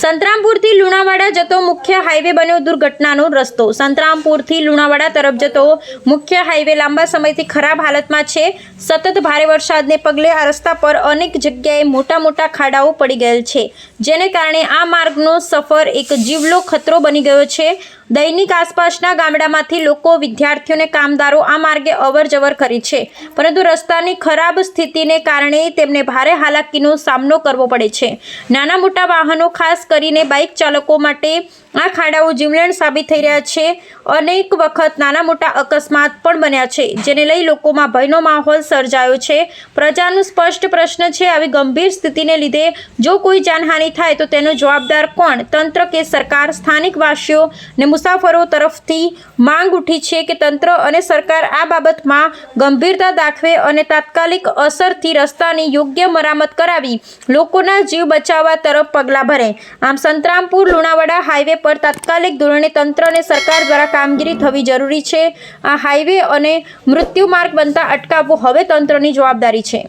સંતરામપુરથી લુણાવાડા જતો મુખ્ય હાઈવે બન્યો દુર્ઘટનાનો રસ્તો. સંતરામપુરથી લુણાવાડા તરફ જતો મુખ્ય હાઈવે લાંબા સમયથી ખરાબ હાલતમાં છે. સતત ભારે વરસાદને પગલે આ રસ્તા પર અનેક જગ્યાએ મોટા મોટા ખાડાઓ પડી ગયેલ છે. જેને કારણે આ માર્ગનો સફર એક જીવલો ખતરો બની ગયો છે. દૈનિક આસપાસના ગામડામાંથી લોકો, વિદ્યાર્થીઓને કામદારો આ માર્ગે અવરજવર કરી છે. પરંતુ રસ્તાની ખરાબ સ્થિતિને કારણે તેમને ભારે હાલાકીનો સામનો કરવો પડે છે. નાના મોટા વાહનો કરીને બાઇક ચાલકો માટે આ ખાડાઓ જીવલેણ સાબિત થઈ રહ્યા છે. અનેક વખત નાના મોટા અકસ્માત પણ બન્યા છે, જેને લઈ લોકોમાં ભયનો માહોલ સર્જાયો છે. પ્રજાનું સ્પષ્ટ પ્રશ્ન છે, આવી ગંભીર સ્થિતિને લીધે જો કોઈ જાનહાનિ થાય તો તેનો જવાબદાર કોણ? તંત્ર કે સરકાર? સ્થાનિક વાસીઓ ને મુસાફરો તરફથી માંગ ઉઠી છે કે તંત્ર અને સરકાર આ બાબતમાં ગંભીરતા દાખવે અને તાત્કાલિક અસરથી રસ્તાની યોગ્ય મરામત કરાવી લોકોના જીવ બચાવવા તરફ પગલાં ભરે. આમ સંતરામપુર, લુણાવાડા હાઈવે પર તાત્કાલિક ધોરણે તંત્ર અને સરકાર દ્વારા કામગીરી થવી જરૂરી છે. આ હાઈવે અને મૃત્યુ માર્ગ બનતા અટકાવવો હવે તંત્રની જવાબદારી છે.